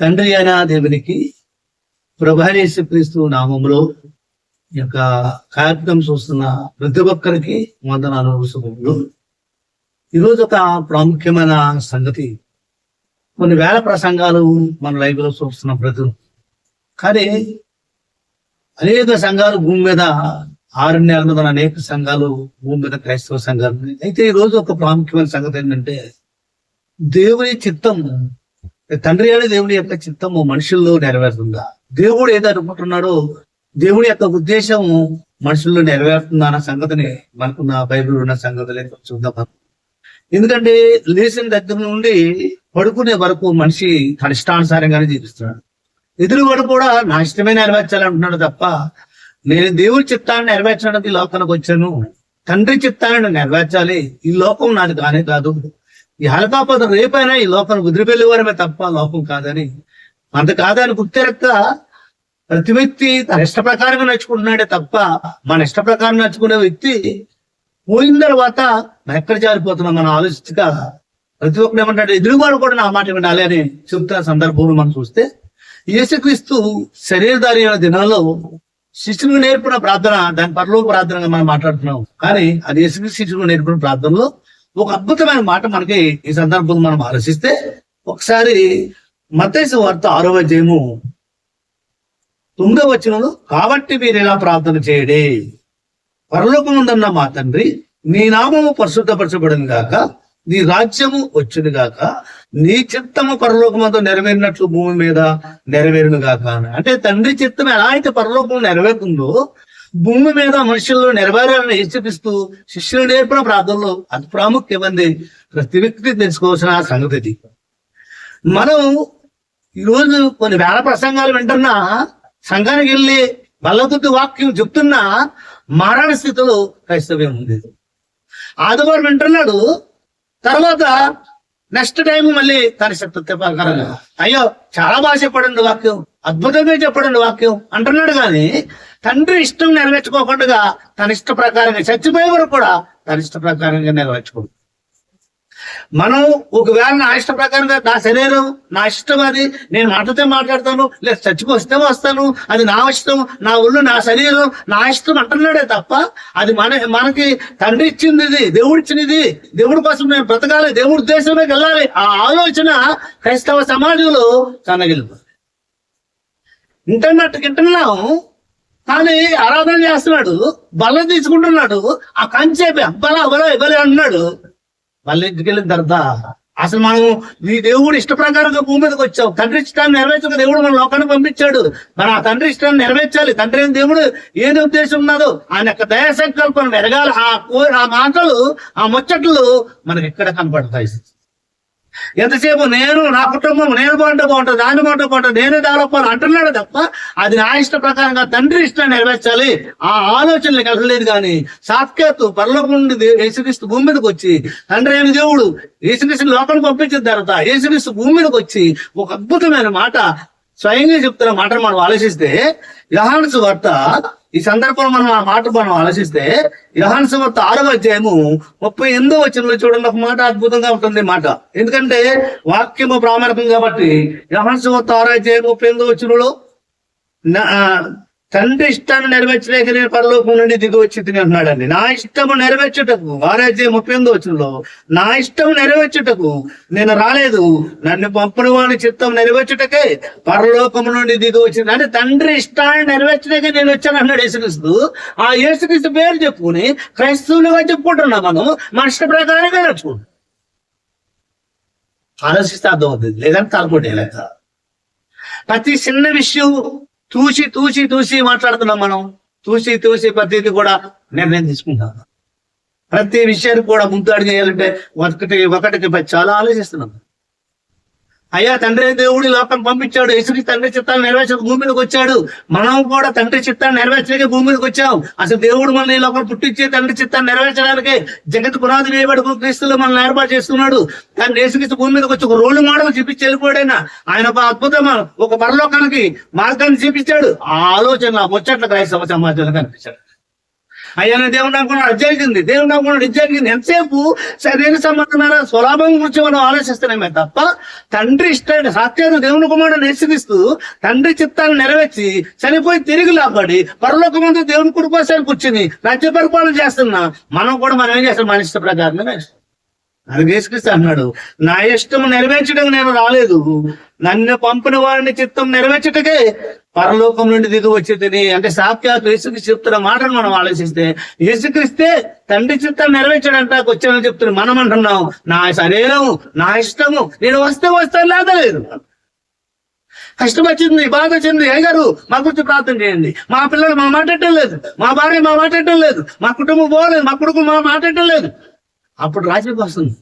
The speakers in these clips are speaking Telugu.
తండ్రి అయిన దేవునికి ప్రభానేశ్వ క్రీస్తు నామములో ఈ యొక్క కార్యక్రమం చూస్తున్న ప్రతి ఒక్కరికి వందనాలు శుభములు. ఈరోజు ఒక ప్రాముఖ్యమైన సంగతి. కొన్ని వేల ప్రసంగాలు మన లైవ్లో చూస్తున్న ప్రజలు కానీ అనేక సంఘాలు భూమి మీద ఆరు నెలల మీద అనేక సంఘాలు భూమి మీద క్రైస్తవ సంఘాలు. అయితే ఈ రోజు ఒక ప్రాముఖ్యమైన సంగతి ఏంటంటే దేవుని చిత్తం తండ్రి అనే దేవుని యొక్క చిత్తము మనుషుల్లో నెరవేరుతుందా? దేవుడు ఏదో అనుకుంటున్నాడో దేవుని యొక్క ఉద్దేశం మనుషుల్లో నెరవేరుతుందా అన్న సంగతిని మనకున్న బైబిల్ ఉన్న సంగతులే చూద్దాం ఎందుకంటే లేచిన దగ్గర నుండి పడుకునే వరకు మనిషి తన ఇష్టానుసారంగానే జీవిస్తున్నాడు ఎదురువాడు కూడా నా ఇష్టమే నెరవేర్చాలంటున్నాడు తప్ప నేను దేవుడి చిత్తాన్ని నెరవేర్చడానికి ఈ లోకానికి వచ్చాను. తండ్రి చిత్తాన్ని నెరవేర్చాలి. ఈ లోకం నాది కానే కాదు. ఈ హలకాపద రేపైనా ఈ లోకం వదిలిపెళ్ళేవారమే తప్ప లోకం కాదని. అంత కాదని గుర్తెరక్క ప్రతి వ్యక్తి తన ఇష్ట ప్రకారంగా నడుచుకుంటున్నాడే తప్ప మన ఇష్ట ప్రకారం నడుచుకునే వ్యక్తి పోయిన తర్వాత మనం ఎక్కడ జారిపోతున్నాం మనం ఆలోచించక ప్రతి ఒక్కరు ఏమంటాడు ఎదురువాడు కూడా నా మాట వినాలి అని చెప్తున్న సందర్భంలో మనం చూస్తే యేసుక్రీస్తు శరీరధారి అయిన దినాల్లో శిష్యులు నేర్పిన ప్రార్థన దాని పరలోక ప్రార్థనగా మనం మాట్లాడుతున్నాం. కానీ అది యేసుక్రీస్తు శిష్యులు నేర్పిన ప్రార్థనలో ఒక అద్భుతమైన మాట మనకి ఈ సందర్భంలో మనం ఆలోచిస్తే ఒకసారి మతేసు వార్త ఆరో అధ్యాయము తొమ్మిదో వచనంలో కాబట్టి మీరు ఎలా ప్రార్థన చేయడే. పరలోకముందన్న మా తండ్రి నీ నామము పరిశుద్ధపరచబడింది గాక నీ రాజ్యము వచ్చును గాక నీ చిత్తము పరలోకమంతో నెరవేరినట్లు భూమి మీద నెరవేరును గాక అంటే తండ్రి చిత్తం ఎలా అయితే పరలోకం నెరవేరుతుందో భూమి మీద మనుషుల్లో నెరవేరాలని హెచ్చరిస్తూ శిష్యులు నేర్పిన ప్రార్థనలో అతి అంది ప్రతి వ్యక్తి తెలుసుకోవాల్సిన సంగతి ఇది. మనం ఈరోజు కొన్ని వేల ప్రసంగాలు వింటున్నా సంఘానికి వెళ్ళి బల్లతుద్ది వాక్యం చెప్తున్నా మారణ స్థితిలో క్రైస్తవ్యం ఉంది. ఆదివారం వింటున్నాడు తర్వాత నెక్స్ట్ టైం మళ్ళీ తన శక్తి అయ్యో చాలా బాగా చెప్పడండి వాక్యం అద్భుతంగా చెప్పడండి వాక్యం అంటున్నాడు కానీ తండ్రి ఇష్టం నెరవేర్చుకోకుండా తన ఇష్ట ప్రకారంగా చచ్చిపోయే వరకు కూడా తన ఇష్ట ప్రకారంగా నెరవేర్చుకోడు మనం ఒకవేళ నా ఇష్ట ప్రకారంగా నా శరీరం నా ఇష్టం అది నేను మాటతో మాట్లాడతాను లేదా చచ్చిపోతే వస్తాను అది నా ఇష్టం నా ఒళ్ళు నా శరీరం నా ఇష్టం అంటున్నాడే తప్ప అది మన మనకి తండ్రి ఇచ్చింది ఇది దేవుడు ఇచ్చినది దేవుడి కోసం నేను బ్రతకాలి దేవుడి ఉద్దేశంలోకి వెళ్ళాలి ఆ ఆలోచన క్రైస్తవ సమాజంలో సన్నగిలిపోతుంది ఇంటర్నెట్కి వింటున్నాం కానీ ఆరాధన చేస్తున్నాడు బలం తీసుకుంటున్నాడు ఆ కంచేపి అబ్బలా అబ్బలా ఇవ్వలే అంటున్నాడు బల్ల ఇంటికి వెళ్ళిన తర్వాత అసలు మనం ఈ దేవుడు ఇష్ట ప్రకారంగా భూమి మీదకి వచ్చావు. తండ్రి ఇష్టాన్ని నెరవేర్చక దేవుడు మన లోకానికి పంపించాడు. మన ఆ తండ్రి ఇష్టాన్ని నెరవేర్చాలి. తండ్రి అయిన దేవుడు ఏది ఉద్దేశం ఉన్నదో ఆయన యొక్క దయ సంకల్పం ఎరగాలి ఆ కో ఆ మాటలు ఆ ముచ్చట్లు మనకి ఎక్కడ కనపడతాయి ఎంతసేపు నేను నా కుటుంబం నేను బాగుంటే బాగుంటుంది దాన్ని బాగుంటే బాగుంటుంది నేనే డెవలప్ అంటున్నాడు తప్ప అది నా ఇష్ట ప్రకారంగా తండ్రి ఇష్టాన్ని నెరవేర్చాలి. ఆ ఆలోచనలు కలగలేదు కానీ సాత్కేతు పరలోకం నుండి యేసుక్రీస్తు భూమి మీదకి వచ్చి తండ్రి అయిన దేవుడు యేసుక్రీస్తు లోకానికి పంపించిన తర్వాత యేసుక్రీస్తు భూమి మీదకి వచ్చి ఒక అద్భుతమైన మాట స్వయంగా చెప్తున్న మాట మనం ఆలోచిస్తే యహాన్స్ వార్త ఈ సందర్భంలో మనం ఆ మాట మనం ఆలోచిస్తే యహాన్స్ వార్త ఆరవ అధ్యాయము ముప్పై ఎనిమిదో వచ్చినలో చూడండి. ఒక మాట అద్భుతంగా ఉంటుంది మాట. ఎందుకంటే వాక్యము ప్రామాణికం కాబట్టి యహాన్స్ వార్త ఆరో అధ్యాయం ముప్పై ఎనిమిదో వచ్చినలో తండ్రి ఇష్టాన్ని నెరవేర్చలేక నేను పరలోకం నుండి దిగి వచ్చి అంటున్నాడండి. నా ఇష్టము నెరవేర్చుటకు వారాజ్య ముప్పై ఎనిమిది వచ్చినలో నా ఇష్టం నెరవేర్చుటకు నేను రాలేదు. నన్ను పంపిన వాడి చిత్తం నెరవేర్చుటకే పరలోకం నుండి దిగి వచ్చింది. అంటే తండ్రి ఇష్టాన్ని నెరవేర్చలేక నేను వచ్చాను అన్నాడు యేసుక్రీస్తు. ఆ యేసుక్రీస్తు పేరు చెప్పుకుని క్రైస్తవులుగా చెప్పుకుంటున్నాం మనం. మనిషి ప్రకారంగా నడుచుకుంటాం ఆలోచిస్తే అర్థం అవుతుంది లేదంటే తలపొట్టే ప్రతి చిన్న విషయం తూసి తూసి తూసి మాట్లాడుతున్నాం మనం. తూసి చూసి ప్రతిదీ కూడా నిర్ణయం తీసుకుంటాం. ప్రతి విషయానికి కూడా ముందు అడిగేయాలంటే ఒకటి ఒకటికి చాలా ఆలోచిస్తున్నాం. అయ్యా తండ్రి దేవుడి లోకం పంపించాడు. యేసుకి తండ్రి చిత్తాన్ని నెరవేర్చక భూమి మీదకి వచ్చాడు. మనం కూడా తండ్రి చిత్తాన్ని నెరవేర్చలేక భూమి మీదకి వచ్చాం. అసలు దేవుడు మన ఈ లోకం పుట్టించే తండ్రి చిత్తాన్ని నెరవేర్చడానికి జగత్ పునాది వేయబడుకు క్రీస్తులు మనల్ని ఏర్పాటు చేసుకున్నాడు కానీ యేసుక్రీస్తు భూమి మీదకి వచ్చి ఒక రోడ్డు మోడల్ చూపించి వెళ్ళిపోయాడైనా ఆయన ఒక అద్భుతం ఒక పరలోకానికి మార్గాన్ని చూపించాడు. ఆ ఆలోచన ముచ్చట్ల క్రైస్తవ సమాజంలో కనిపించాడు అయ్యా దేవుడు అనుకున్నాడు అది జరిగింది. దేవుడు అనుకున్నాడు ఇది జరిగింది. ఎంతసేపు శరీర సంబంధమైన స్వలాభం గురించి మనం ఆలోచిస్తున్నామే తప్ప తండ్రి ఇష్టాన్ని సాత్యాన్ని దేవుని కుమారుడు నిశ్చిస్తూ తండ్రి చిత్తాన్ని నెరవేర్చి చనిపోయి తిరిగి లాబడి పరలోక ముందు దేవుని కుడిపోసానికి కూర్చుని రాజ్య పరిపాలన చేస్తున్నా మనం కూడా మనం ఏం చేస్తాం? మన ఇష్ట ప్రకారమే అది యేసుక్రీస్తు అన్నాడు నా ఇష్టం నెరవేర్చడం నేను రాలేదు. నన్ను పంపిన వాడిని చిత్తం నెరవేర్చటకే పరలోకం నుండి దిగి వచ్చేదని అంటే సాక్షాత్ యేసుకి చెప్తున్న మాటను మనం ఆలోచిస్తే యేసుక్రిస్తే తండ్రి చిత్తం నెరవేర్చడంట వచ్చానని చెప్తున్నా మనం అంటున్నాం. నా శరీరం నా ఇష్టము నేను వస్తే వస్తాను లేదా లేదు. కష్టం వచ్చింది బాధ వచ్చింది. అయ్యారు మా గురించి ప్రార్థన చేయండి. మా పిల్లలు మా మాట్లాడటం లేదు. మా భార్య మా మాట్లాడటం లేదు. మా కుటుంబం పోలేదు మా కొడుకు మా మాట్లాడటం లేదు. అప్పుడు రాజీకి వస్తుంది.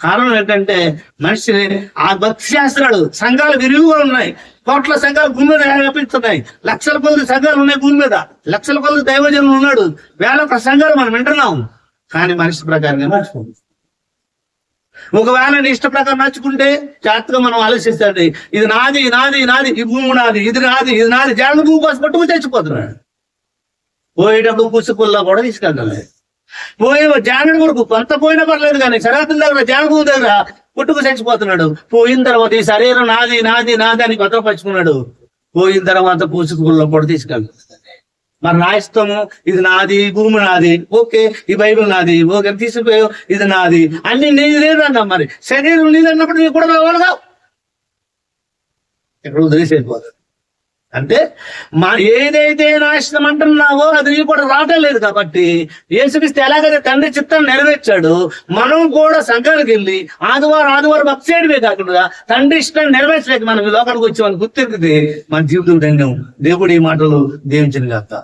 కారణం ఏంటంటే మనిషిని ఆ భక్తి శాస్త్రాలు సంఘాలు విరివిగా ఉన్నాయి. కోట్ల సంఘాలు భూమి మీద వ్యాపిస్తున్నాయి లక్షల కొద్ది సంఘాలు ఉన్నాయి భూమి మీద. లక్షల కొద్ది దైవజనులు ఉన్నాడు. వేల సంఘాలు మనం వింటున్నాం. కానీ మనిషి ప్రకారంగా నడుచుకుంది ఒకవేళ నీ ఇష్ట ప్రకారం నచ్చుకుంటే జాగ్రత్తగా మనం ఆలోచిస్తాడు ఇది నాది నాది నాది ఈ భూమి నాది ఇది నాది ఇది నాది. జాగ్రత్త భూమి కోసం పట్టుకుని చచ్చిపోతున్నాడు. పోయేటప్పుడు పుసుకుల్లో కూడా తీసుకెళ్ళలేదు పోయే జానడు కొడుకు కొంత పోయినా పర్లేదు కానీ శరాతుల దగ్గర జానకు దగ్గర పుట్టుకు చచ్చిపోతున్నాడు. పోయిన తర్వాత ఈ శరీరం నాది నాది నాది అని భద్రపరుచుకున్నాడు. పోయిన తర్వాత పూసుకుల్లో పొడి తీసుకెళ్ళి మరి నా ఇష్టము ఇది నాది భూమి నాది ఓకే ఈ బైబిల్ నాది ఓకే తీసుకుపోయావు ఇది నాది. అన్ని నీది లేదన్నా మరి. శరీరం నీదన్నప్పుడు నీకు కూడా రావాలిగా ఎక్కడ వదిలేసేపోతుంది అంటే మా ఏదైతే నాశనం అంటున్నావో అది నీ కూడా రావటం లేదు కాబట్టి యేసుక్రీస్తు ఎలాగైతే తండ్రి చిత్తం నెరవేర్చాడు మనం కూడా సంఘానికి వెళ్ళి ఆదివారం ఆదివారం భక్తి చేయడమే కాకుండా తండ్రి ఇష్టం నెరవేర్చలేక మనం ఈ లోకానికి వచ్చి మనం గుర్తిరిగితే మన జీవితం ధన్యం. దేవుడు ఈ మాటలు దేవించిన కాక